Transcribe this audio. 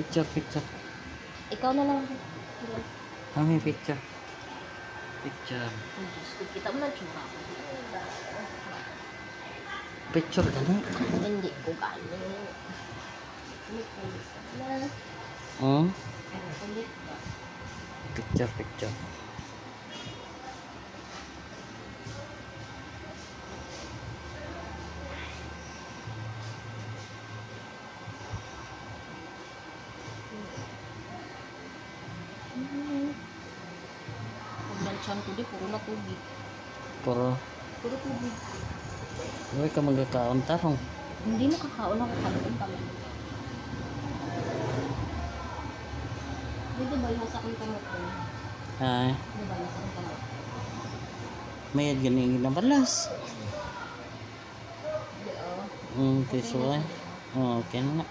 Picture, picture. Ikaw na lang. Kami picture. Picture. Ang Diyos ko, kita mo na tsura ko. Picture gani. Hindi ko ka na. Hmm? Picture, picture. Pag lansyan ko di, puro na tubig. Puro. Puro tubig. Uy, ka magkakaon tarong. Hindi nakakaon ako talagang pala. Di ba yung masakit kamot ko? Ay, Di ba masakit kamot? may gani ginabalas. Di oh. Hmm, piso ay. Oh, okay na nga.